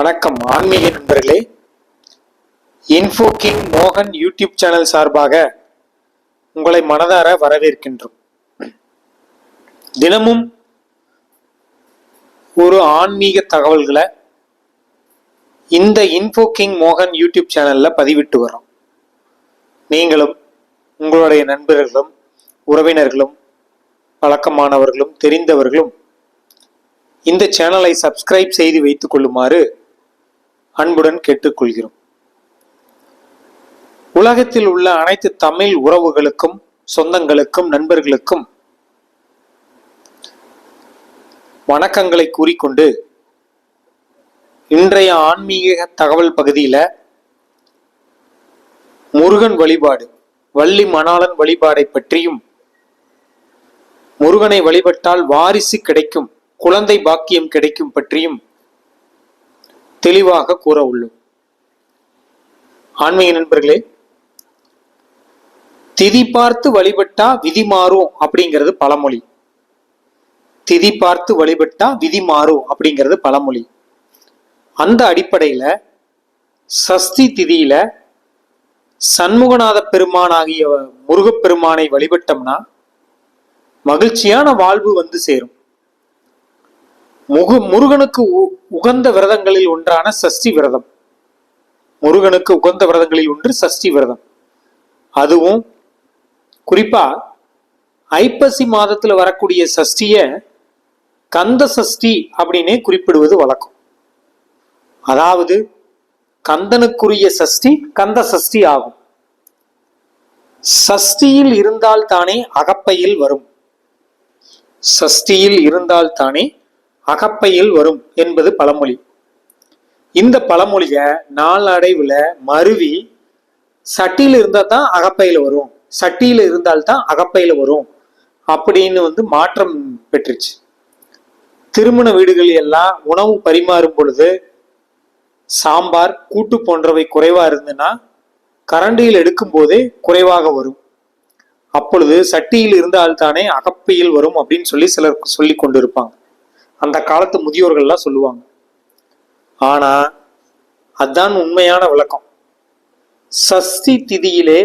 வணக்கம் ஆன்மீக நண்பர்களே. இன்ஃபோ கிங் மோகன் யூடியூப் சேனல் சார்பாக உங்களை மனதார வரவேற்கின்றோம். தினமும் ஒரு ஆன்மீக தகவல்களை இந்த இன்ஃபோ கிங் மோகன் யூடியூப் சேனல்ல பதிவிட்டு வரோம் நீங்களும் உங்களுடைய நண்பர்களும் உறவினர்களும் பழக்கமானவர்களும் தெரிந்தவர்களும் இந்த சேனலை சப்ஸ்கிரைப் செய்து வைத்துக் கொள்ளுமாறு அன்புடன் கேட்டுக்கொள்கிறோம். உலகத்தில் உள்ள அனைத்து தமிழ் உறவுகளுக்கும் சொந்தங்களுக்கும் நண்பர்களுக்கும் வணக்கங்களை கூறிக்கொண்டு இன்றைய ஆன்மீக தகவல் பகுதியில முருகன் வழிபாடு வள்ளி மணாளன் வழிபாடை பற்றியும் முருகனை வழிபட்டால் வாரிசு கிடைக்கும் குழந்தை பாக்கியம் கிடைக்கும் பற்றியும் தெளிவாக கூற உள்ளோம். ஆன்மீக நண்பர்களே திதி பார்த்து வழிபட்டா விதி மாறும் அப்படிங்கிறது பழமொழி. திதி பார்த்து வழிபட்டா விதி மாறும் அப்படிங்கிறது பழமொழி. அந்த அடிப்படையில சஷ்டி திதியில சண்முகநாத பெருமானாகிய முருகப்பெருமானை வழிபட்டோம்னா மகிழ்ச்சியான வாழ்வு வந்து சேரும். முகு முருகனுக்கு உ- உகந்த விரதங்களில் ஒன்றான சஷ்டி விரதம். முருகனுக்கு உகந்த விரதங்களில் ஒன்று சஷ்டி விரதம். அதுவும் குறிப்பா ஐப்பசி மாதத்துல வரக்கூடிய சஷ்டிய கந்த சஷ்டி அப்படின்னே குறிப்பிடுவது வழக்கம். அதாவது கந்தனுக்குரிய சஷ்டி கந்த சஷ்டி ஆகும். சஷ்டியில் இருந்தால் தானே அகப்பையில் வரும். சஷ்டியில் இருந்தால் தானே அகப்பையில் வரும் என்பது பழமொழி. இந்த பழமொழிய நாளடைவுல மருவி சட்டியில் இருந்தா தான் அகப்பையில வரும் சட்டியில இருந்தால் தான் அகப்பையில வரும் அப்படின்னு வந்து மாற்றம் பெற்றுச்சு. திருமண வீடுகள் எல்லாம் உணவு பரிமாறும் பொழுது சாம்பார் கூட்டு போன்றவை குறைவா இருந்ததுன்னா கரண்டியில் எடுக்கும் போதே குறைவாக வரும். அப்பொழுது சட்டியில் இருந்தால் தானே அகப்பையில் வரும் அப்படின்னு சொல்லி சிலர் சொல்லி கொண்டிருப்பாங்க. அந்த காலத்து முதியோர்கள்லாம் சொல்லுவாங்க. ஆனால் அதுதான் உண்மையான விளக்கம். சஷ்டி திதியிலே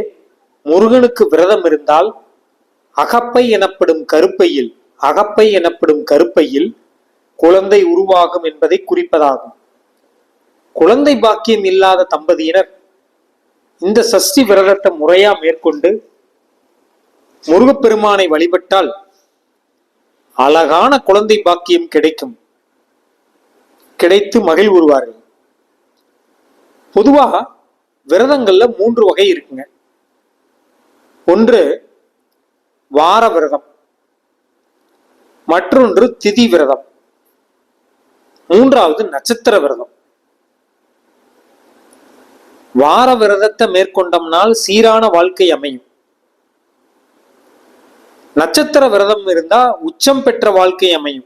முருகனுக்கு விரதம் இருந்தால் அகப்பை எனப்படும் கருப்பையில் அகப்பை எனப்படும் கருப்பையில் குழந்தை உருவாகும் என்பதை குறிப்பதாகும். குழந்தை பாக்கியம் இல்லாத தம்பதியினர் இந்த சஷ்டி விரதத்தை முறையா மேற்கொண்டு முருகப்பெருமானை வழிபட்டால் அழகான குழந்தை பாக்கியம் கிடைக்கும். கிடைத்து மகிழ்வுறுவார்கள் பொதுவா விரதங்கள்ல மூன்று வகை இருக்குங்க. ஒன்று வார விரதம். மற்றொன்று திதி விரதம். மூன்றாவது நட்சத்திர விரதம். வார விரதத்தை மேற்கொண்டோம்னால் சீரான வாழ்க்கை அமையும். நட்சத்திர விரதம் இருந்தா உச்சம் பெற்ற வாழ்க்கை அமையும்.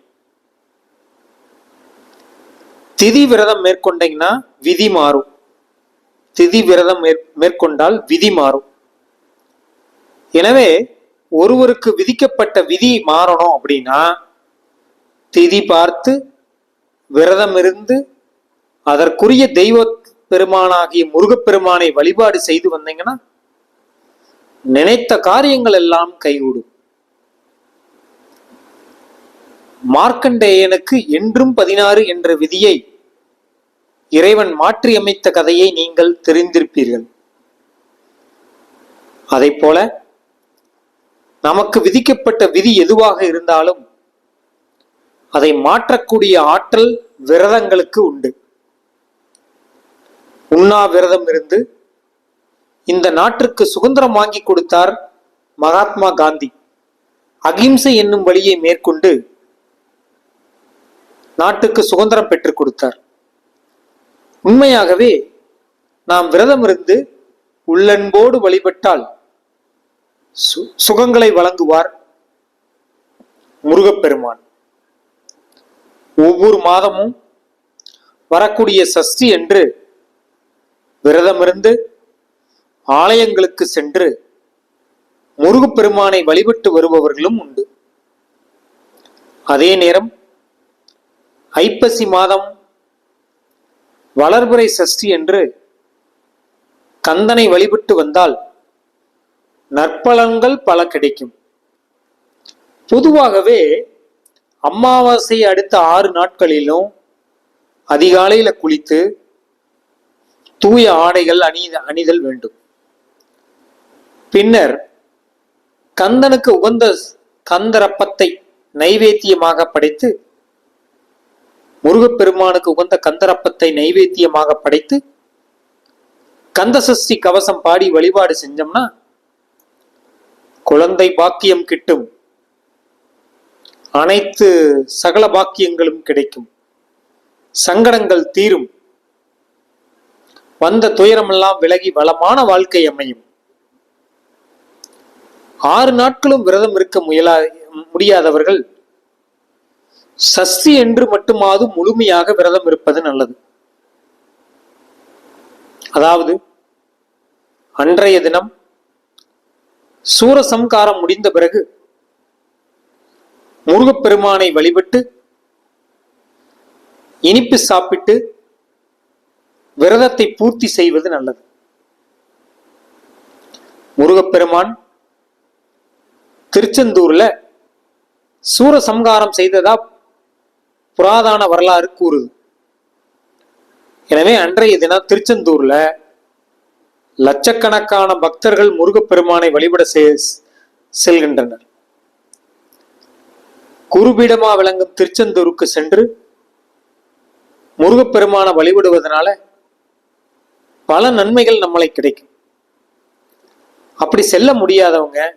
திதி விரதம் மேற்கொண்டீங்கன்னா விதி மாறும். திதி விரதம் மேற்- மேற்கொண்டால் விதி மாறும். எனவே ஒருவருக்கு விதிக்கப்பட்ட விதி மாறணும் அப்படின்னா திதி பார்த்து விரதம் இருந்து அதற்குரிய தெய்வ பெருமானாகிய முருகப்பெருமானை வழிபாடு செய்து வந்தீங்கன்னா நினைத்த காரியங்கள் எல்லாம் கைகூடும். மார்க்கண்டேயனுக்கு என்றும் பதினாறு என்ற விதியை இறைவன் மாற்றியமைத்த கதையை நீங்கள் தெரிந்திருப்பீர்கள். அதை போல நமக்கு விதிக்கப்பட்ட விதி எதுவாக இருந்தாலும் அதை மாற்றக்கூடிய ஆற்றல் விரதங்களுக்கு உண்டு. உண்ணா விரதம் இருந்து இந்த நாட்டிற்கு சுதந்திரம் வாங்கி கொடுத்தார் மகாத்மா காந்தி. அகிம்சை என்னும் வழியை மேற்கொண்டு நாட்டுக்கு சுதந்திரம் பெற்றுக் கொடுத்தார். உண்மையாகவே நாம் விரதம் இருந்து உள்ளன்போடு வழிபட்டால் சு- சுகங்களை வழங்குவார் முருகப்பெருமான். ஒவ்வொரு மாதமும் வரக்கூடிய சஷ்டி என்று விரதமிருந்து ஆலயங்களுக்கு சென்று முருகப்பெருமானை வழிபட்டு வருபவர்களும் உண்டு. அதே நேரம் ஐப்பசி மாதம் வளர்புரை சஷ்டி என்று கந்தனை வழிபட்டு வந்தால் நற்பலன்கள் பல கிடைக்கும். பொதுவாகவே அமாவாசை அடுத்த ஆறு நாட்களிலும் அதிகாலையில் குளித்து தூய ஆடைகள் அணி அணிதல் வேண்டும். பின்னர் கந்தனுக்கு உகந்த கந்தரப்பத்தை நைவேத்தியமாக படைத்து முருகப்பெருமானுக்கு உகந்த கந்தரப்பத்தை நைவேத்தியமாக படைத்து கந்தசஷ்டி கவசம் பாடி வழிபாடு செஞ்சோம்னா குழந்தை பாக்கியம் கிட்டும். அனைத்து சகல பாக்கியங்களும் கிடைக்கும். சங்கடங்கள் தீரும். வந்த துயரமெல்லாம் விலகி வளமான வாழ்க்கை அமையும். ஆறு நாட்களும் விரதம் இருக்க முயலா முடியாதவர்கள் சஸ்தி என்று மட்டுமாவது முழுமையாக விரதம் இருப்பது நல்லது. அதாவது அன்றைய தினம் சூரசம்காரம் முடிந்த பிறகு முருகப்பெருமானை வழிபட்டு இனிப்பு சாப்பிட்டு விரதத்தை பூர்த்தி செய்வது நல்லது. முருகப்பெருமான் திருச்செந்தூர்ல சூரசம்காரம் செய்ததா புராதான வரலாறு கூறுது. எனவே அன்றைய தினம் திருச்செந்தூர்ல லட்சக்கணக்கான பக்தர்கள் முருகப்பெருமானை வழிபட செ- செல்கின்றனர். குருபீடமா விளங்கும் திருச்செந்தூருக்கு சென்று முருகப்பெருமானை வழிபடுவதனால பல நன்மைகள் நம்மளை கிடைக்கும். அப்படி செல்ல முடியாதவங்க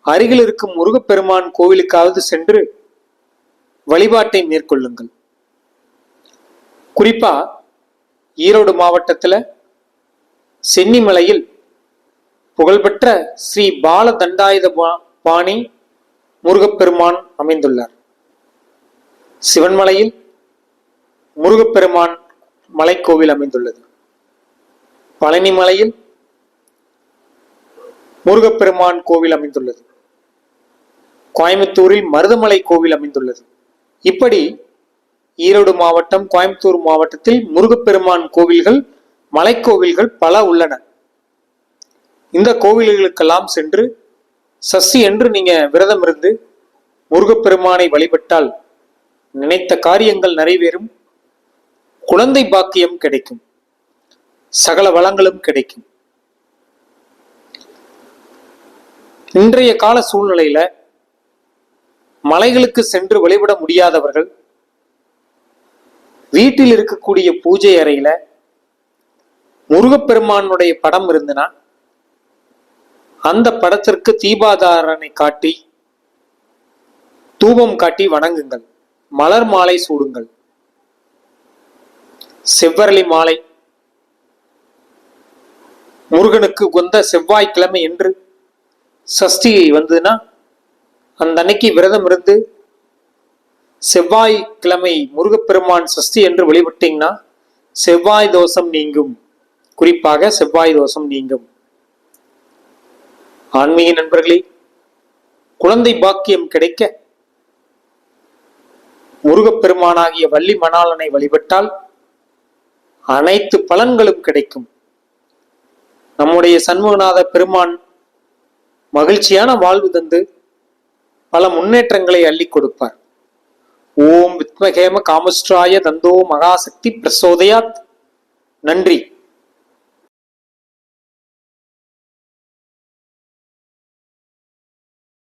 அருகில் இருக்கும் முருகப்பெருமான் கோவிலுக்காவது சென்று வழிபாட்டை மேற்கொள்ளுங்கள். குறிப்பா ஈரோடு மாவட்டத்தில் சென்னிமலையில் புகழ்பெற்ற ஸ்ரீ பால தண்டாயுத பா- பாணி முருகப்பெருமான் அமைந்துள்ளார். சிவன்மலையில் முருகப்பெருமான் மலைக்கோவில் அமைந்துள்ளது. பழனி மலையில் முருகப்பெருமான் கோவில் அமைந்துள்ளது. கோயம்புத்தூரில் மருதமலை கோவில் அமைந்துள்ளது. இப்படி ஈரோடு மாவட்டம் கோயம்புத்தூர் மாவட்டத்தில் முருகப்பெருமான் கோவில்கள் மலைக்கோவில்கள் பல உள்ளன. இந்த கோவில்களுக்கெல்லாம் சென்று சசி என்று நீங்க விரதம் இருந்து முருகப்பெருமானை வழிபட்டால் நினைத்த காரியங்கள் நிறைவேறும் குழந்தை பாக்கியம் கிடைக்கும் சகல வளங்களும் கிடைக்கும். இன்றைய கால சூழ்நிலையில மலைகளுக்கு சென்று வழிபட முடியாதவர்கள் வீட்டில் இருக்கக்கூடிய பூஜை அறையில முருகப்பெருமானுடைய படம் இருந்துனா அந்த படத்திற்கு தீபாதாரணை காட்டி தூபம் காட்டி வணங்குங்கள். மலர் மாலை சூடுங்கள். செவ்வரளி மாலை. முருகனுக்கு கொந்த செவ்வாய்க்கிழமை என்று சஷ்டி வந்ததுன்னா அந்த அன்னைக்கு விரதம் இருந்து செவ்வாய் கிழமை முருகப்பெருமான் சஷ்டி என்று வழிபட்டீங்கன்னா செவ்வாய் தோஷம் நீங்கும். குறிப்பாக செவ்வாய் தோஷம் நீங்கும். ஆன்மீக நண்பர்களே குழந்தை பாக்கியம் கிடைக்க முருகப்பெருமானாகிய வள்ளி மணாளனை வழிபட்டால் அனைத்து பலன்களும் கிடைக்கும். நம்முடைய சண்முகநாத பெருமான் மகிழ்ச்சியான வாழ்வு தந்து பல முன்னேற்றங்களை அள்ளி கொடுப்பார். ஓம் வித்மகேம காமஸ்ட்ராய தந்தோ மகாசக்தி பிரசோதயாத். நன்றி.